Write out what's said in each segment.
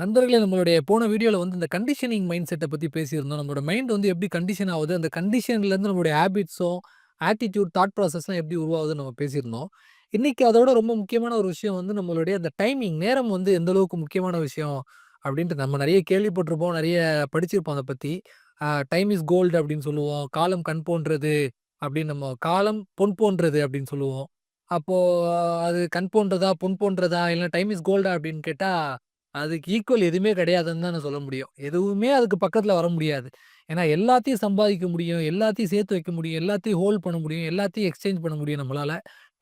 நண்பர்களே நம்மளுடைய போன வீடியோவில் வந்து இந்த கண்டிஷனிங் மைண்ட் செட்டை பற்றி பேசியிருந்தோம். நம்மளோட மைண்ட் வந்து எப்படி கண்டிஷன் ஆகுது அந்த கண்டிஷன்லேருந்து நம்மளுடைய ஹேபிட்ஸும், ஆட்டிடியூட் தாட் ப்ராசஸ்லாம் எப்படி உருவாகுதுன்னு நம்ம பேசியிருந்தோம். இன்றைக்கி அதோட ரொம்ப முக்கியமான ஒரு விஷயம் வந்து நம்மளுடைய அந்த டைமிங், நேரம் வந்து எந்த அளவுக்கு முக்கியமான விஷயம் அப்படின்ட்டு நம்ம நிறைய கேள்விப்பட்டிருப்போம், நிறைய படிச்சிருப்போம் அதை பற்றி டைம் இஸ் கோல்டு அப்படின்னு சொல்லுவோம். காலம் கண் போன்றது அப்படின்னு நம்ம காலம் பொன் போன்றது அப்படின்னு சொல்லுவோம். அப்போது அது கண் போன்றதா, பொன் போன்றதா, இல்லை டைம் இஸ் கோல்டா அப்படின்னு கேட்டால் அதுக்கு ஈக்குவல் எதுவுமே கிடையாதுன்னு தான் நான் சொல்ல முடியும். எதுவுமே அதுக்கு பக்கத்தில் வர முடியாது. ஏன்னா எல்லாத்தையும் சம்பாதிக்க முடியும், எல்லாத்தையும் சேர்த்து வைக்க முடியும், எல்லாத்தையும் ஹோல்ட் பண்ண முடியும், எல்லாத்தையும் எக்ஸ்சேஞ்ச் பண்ண முடியும் நம்மளால.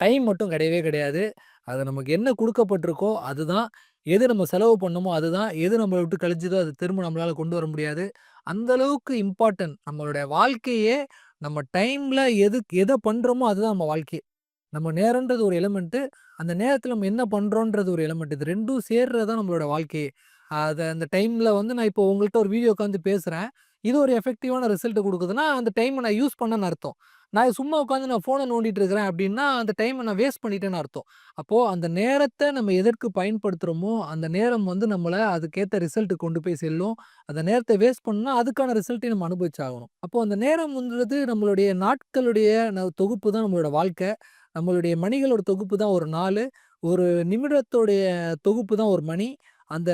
டைம் மட்டும் கிடையவே கிடையாது. அது நமக்கு என்ன கொடுக்கப்பட்டிருக்கோ அதுதான். எது நம்ம செலவு பண்ணோமோ அதுதான். எது நம்மளை விட்டு கழிச்சதோ அது திரும்ப நம்மளால் கொண்டு வர முடியாது. அந்த அளவுக்கு இம்பார்ட்டன்ட் நம்மளுடைய வாழ்க்கையே நம்ம டைமில் எது எதை பண்ணுறோமோ அதுதான் நம்ம வாழ்க்கையே. நம்ம நேரன்றது ஒரு எலமெண்ட்டு அந்த நேரத்தில் நம்ம என்ன பண்ணுறோன்றது ஒரு எலமெண்ட் இது ரெண்டும் சேர்றது தான் நம்மளோட வாழ்க்கையே. அதை அந்த டைமில் வந்து நான் இப்போ உங்கள்கிட்ட ஒரு வீடியோ உட்காந்து பேசுகிறேன் இது ஒரு எஃபெக்டிவான ரிசல்ட் கொடுக்குதுன்னா அந்த டைமை நான் யூஸ் பண்ணேன்னு அர்த்தம். நான் சும்மா உட்காந்து நான் ஃபோனை நோண்டிட்டு இருக்கிறேன் அப்படின்னா அந்த டைமை நான் வேஸ்ட் பண்ணிட்டேன்னு அர்த்தம். அப்போது அந்த நேரத்தை நம்ம எதற்கு பயன்படுத்துகிறோமோ அந்த நேரம் வந்து நம்மளை அதுக்கேற்ற ரிசல்ட்டு கொண்டு போய் செல்லும். அந்த நேரத்தை வேஸ்ட் பண்ணால் அதுக்கான ரிசல்ட்டையும் நம்ம அனுபவிச்சாகணும். அப்போ அந்த நேரம்ன்றது நம்மளுடைய நாட்களுடைய ந தொகுப்பு தான் நம்மளோட வாழ்க்கை. நம்மளுடைய மணிகளோட தொகுப்பு தான் ஒரு நாள் ஒரு நிமிடத்தோடைய தொகுப்பு தான் ஒரு மணி. அந்த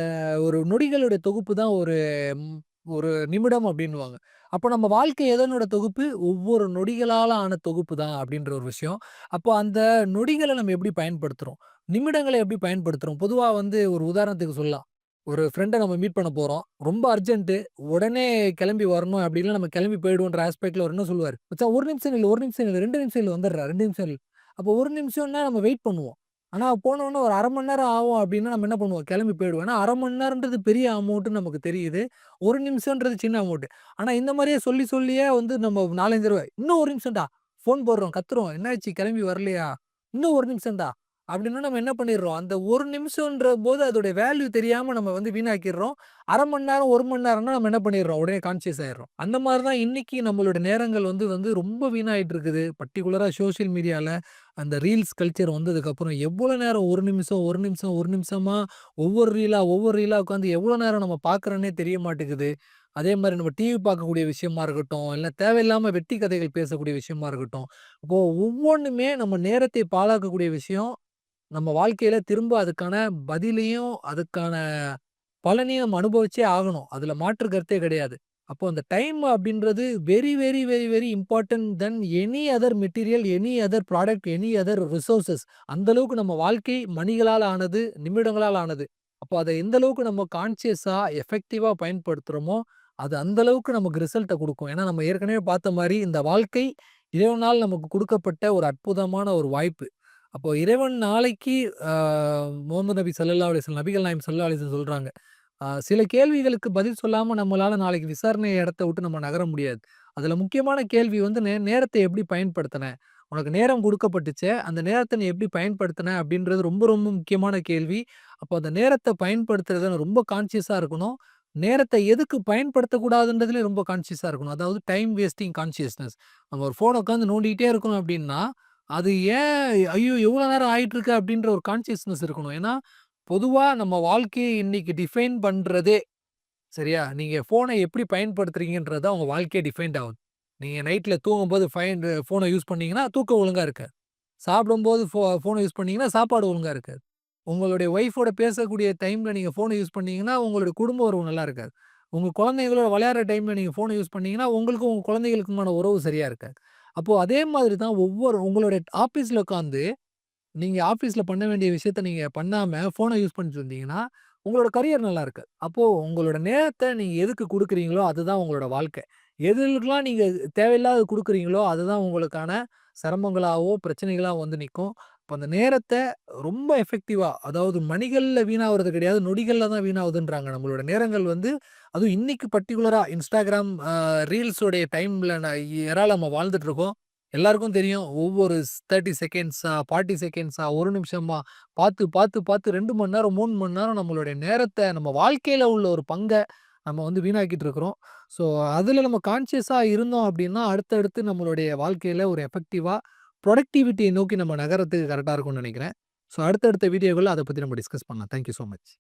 ஒரு நொடிகளுடைய தொகுப்பு தான் ஒரு ஒரு நிமிடம் அப்படின்வாங்க அப்போ நம்ம வாழ்க்கை எதனோட தொகுப்பு? ஒவ்வொரு நொடிகளால் ஆன தொகுப்பு தான் அப்படின்ற ஒரு விஷயம். அப்போ அந்த நொடிகளை நம்ம எப்படி பயன்படுத்துகிறோம் நிமிடங்களை எப்படி பயன்படுத்துகிறோம் பொதுவாக வந்து ஒரு உதாரணத்துக்கு சொல்லலாம். ஒரு ஃப்ரெண்டை நம்ம மீட் பண்ண போகிறோம் ரொம்ப அர்ஜென்ட்டு உடனே கிளம்பி வரணும் அப்படின்னா நம்ம கிளம்பி போயிடுவோன்ற ஆஸ்பெக்டில் அவரு என்ன சொல்லுவார் "மச்சான் ஒரு நிமிஷம் இல்லை ஒரு நிமிஷம் இல்லை ரெண்டு நிமிஷம் இல்லை வந்துடுறா ரெண்டு நிமிஷம் இல்லை அப்போ ஒரு நிமிஷம்னா நம்ம வெயிட் பண்ணுவோம். ஆனால் போனோடனே ஒரு அரை மணி நேரம் ஆகும் அப்படின்னா நம்ம என்ன பண்ணுவோம்? கிளம்பி போயிடுவோம். ஏன்னா அரை மணி நேரம்ன்றது பெரிய அமௌண்ட்டுன்னு நமக்கு தெரியுது. ஒரு நிமிஷம்ன்றது சின்ன அமௌண்ட். ஆனால் இந்த மாதிரியே சொல்லி சொல்லியே வந்து நம்ம நாலஞ்சு ரூபாய் "இன்னும் ஒரு நிமிஷம்டா." ஃபோன் போடுறோம், கத்துறோம். "என்னாச்சு கிளம்பி வரலையா?" "இன்னும் ஒரு நிமிஷம்டா." அப்படின்னா நம்ம என்ன பண்ணிடுறோம்? அந்த ஒரு நிமிஷம்ன்ற போது அதோட வேல்யூ தெரியாமல் நம்ம வந்து வீணாக்கிடுறோம். அரை மணி நேரம், ஒரு மணி நேரம்னா நம்ம என்ன பண்ணிடுறோம்? உடனே கான்சியஸ் ஆயிடுறோம். அந்த மாதிரி தான் இன்னைக்கு நம்மளோட நேரங்கள் வந்து வந்து ரொம்ப வீணாயிட்டு இருக்குது. பர்டிகுலராக சோஷியல் மீடியாவில் அந்த ரீல்ஸ் கல்ச்சர் வந்ததுக்கப்புறம் எவ்வளோ நேரம் ஒரு நிமிஷம், ஒரு நிமிஷம், ஒரு நிமிஷமாக ஒவ்வொரு ரீலாக ஒவ்வொரு ரீலாக உட்காந்து எவ்வளோ நேரம் நம்ம பார்க்குறோன்னே தெரிய மாட்டேங்குது. அதே மாதிரி நம்ம டிவி பார்க்கக்கூடிய விஷயமா இருக்கட்டும், இல்லை தேவையில்லாமல் வெட்டி கதைகள் பேசக்கூடிய விஷயமா இருக்கட்டும். இப்போது ஒவ்வொன்றுமே நம்ம நேரத்தை பாழாக்கக்கூடிய விஷயம். நம்ம வாழ்க்கையில திரும்ப அதுக்கான பதிலையும், அதுக்கான பலனையும் நம்ம அனுபவிச்சே ஆகணும். அதுல மாற்று கருத்தே கிடையாது. அப்போ அந்த டைம் அப்படின்றது very, very, very, very important then any other material, any other product, any other resources. அந்த அளவுக்கு நம்ம வாழ்க்கை மணிகளால் ஆனது, நிமிடங்களால் ஆனது. அப்போ அத எந்த அளவுக்கு நம்ம கான்ஷியஸா, எஃபெக்டிவா பயன்படுத்துறோமோ, அது அந்த அளவுக்கு நமக்கு ரிசல்ட்ட கொடுக்கும் ஏன்னா நம்ம ஏற்கனவே பார்த்த மாதிரி இந்த வாழ்க்கை இறைவனால் நமக்கு கொடுக்கப்பட்ட ஒரு அற்புதமான ஒரு வாய்ப்பு. அப்போ இறைவன் நாளைக்கு முகமது நபி சல்லா அலைஹி நபிகள் நாயம் சல்லா அலைஹி சொல்றாங்க. சில கேள்விகளுக்கு பதில் சொல்லாம நம்மளால நாளைக்கு விசாரணை இடத்த விட்டு நம்ம நகர முடியாது. அதுல முக்கியமான கேள்வி வந்து நே நேரத்தை எப்படி பயன்படுத்தின? உனக்கு நேரம் கொடுக்கப்பட்டுச்சே அந்த நேரத்தை நீ எப்படி பயன்படுத்தின? அப்படின்றது ரொம்ப ரொம்ப முக்கியமான கேள்வி. அப்போ அந்த நேரத்தை பயன்படுத்துறத ரொம்ப கான்சியஸாக இருக்கணும். நேரத்தை எதுக்கு பயன்படுத்தக்கூடாதுன்றதுலேயே ரொம்ப கான்சியஸாக இருக்கணும். அதாவது டைம் வேஸ்டிங் கான்ஷியஸ்னஸ். நம்ம ஒரு ஃபோன் உட்காந்து நோண்டிகிட்டே இருக்கணும் அப்படின்னா அது ஏன் ஐயோ! எவ்வளோ நேரம் ஆயிட்டுருக்கு அப்படின்ற ஒரு கான்சியஸ்னஸ் இருக்கணும். ஏன்னா, பொதுவாக நம்ம வாழ்க்கையை இன்னைக்கு டிஃபைன் பண்ணுறதே சரியா? நீங்கள் ஃபோனை எப்படி பயன்படுத்துறீங்கன்றது உங்கள் வாழ்க்கையை வாழ்க்கையே டிஃபைன்ட் ஆகுது நீங்கள் நைட்டில் தூங்கும்போது ஃபைன் ஃபோனை யூஸ் பண்ணீங்கன்னா, தூக்கம் ஒழுங்காக இருக்காது. சாப்பிடும்போது ஃபோ ஃபோனை யூஸ் பண்ணிங்கன்னா சாப்பாடு ஒழுங்காக இருக்காது. உங்களுடைய ஒய்ஃபோட பேசக்கூடிய டைமில் நீங்கள் ஃபோனை யூஸ் பண்ணீங்கன்னா, உங்களுடைய குடும்ப உறவு நல்லா இருக்காது. உங்கள் குழந்தைகளோட விளையாடுற டைமில் நீங்கள் ஃபோனை யூஸ் பண்ணிங்கன்னா உங்களுக்கும் உங்கள் குழந்தைகளுக்குமான உறவு சரியாக இருக்காது. அப்போது அதே மாதிரி தான் ஒவ்வொரு உங்களுடைய ஆஃபீஸில் உட்காந்து, நீங்கள் ஆஃபீஸில் பண்ண வேண்டிய விஷயத்த நீங்கள் பண்ணாமல் ஃபோனை யூஸ் பண்ணிட்டு இருந்தீங்கன்னா, உங்களோட கரியர் நல்லா இருக்காது. அப்போது உங்களோட நேரத்தை நீங்கள் எதுக்கு கொடுக்குறீங்களோ அதுதான் உங்களோட வாழ்க்கை. எதுலாம் நீங்கள் தேவையில்லாத கொடுக்குறீங்களோ அதுதான் உங்களுக்கான சிரமங்களாகவோ பிரச்சனைகளாக வந்து நிற்கும் இப்போ அந்த நேரத்தை ரொம்ப எஃபெக்டிவாக அதாவது மணிகளில் வீணாகிறது கிடையாது. நொடிகளில் தான் வீணாகுதுன்றாங்க நம்மளோட நேரங்கள் வந்து அதுவும் இன்னைக்கு பர்டிகுலராக இன்ஸ்டாகிராம் ரீல்ஸோடைய டைமில் நான் டைம்ல நம்ம வாழ்ந்துட்டுருக்கோம் எல்லாருக்கும் தெரியும். ஒவ்வொரு தேர்ட்டி செகண்ட்ஸா, 40 செகண்ட்ஸா, ஒரு நிமிஷமா பார்த்து, பார்த்து, பார்த்து ரெண்டு மணி நேரம், மூணு மணி நேரம் நம்மளுடைய நேரத்தை நம்ம வாழ்க்கையில் உள்ள ஒரு பங்கை நம்ம வந்து வீணாக்கிட்டு இருக்கிறோம். ஸோ, அதில் நம்ம கான்சியஸாக இருந்தோம் அப்படின்னா அடுத்தடுத்து நம்மளுடைய வாழ்க்கையில் ஒரு எஃபெக்டிவாக ப்ரொடக்டிவிட்டியை நோக்கி நம்ம நகரத்துக்கு கரெக்டாக இருக்கும்னு நினைக்கிறேன் ஸோ, அடுத்தடுத்த வீடியோகள்ல அதை பத்தி நம்ம டிஸ்கஸ் பண்ணலாம். Thank you much.